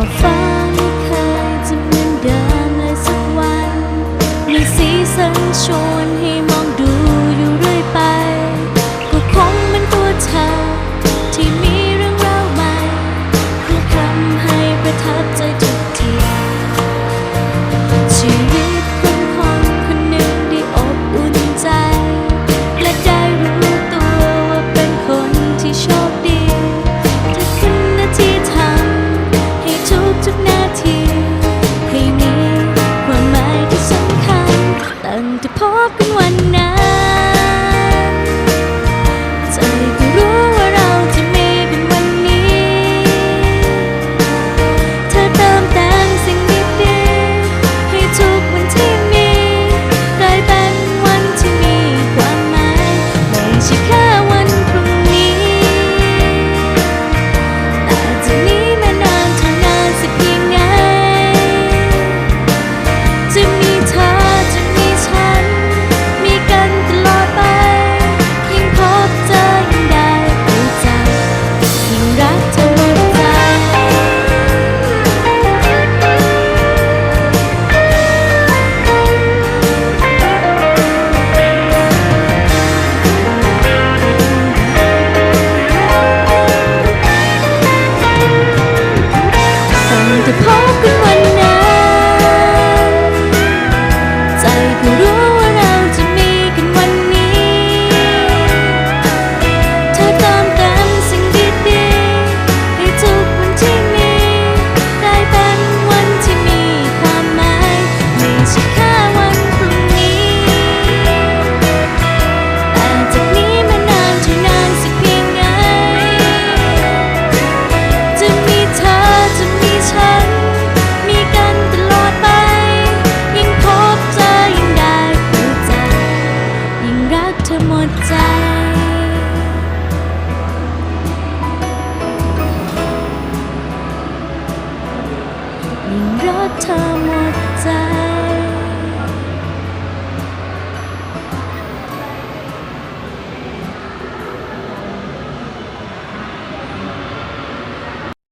อบฟ้าไม่เคยจะเหมือนเดิมเลยสักวัน มีสีสันชวนให้ รักเธอหมดใจ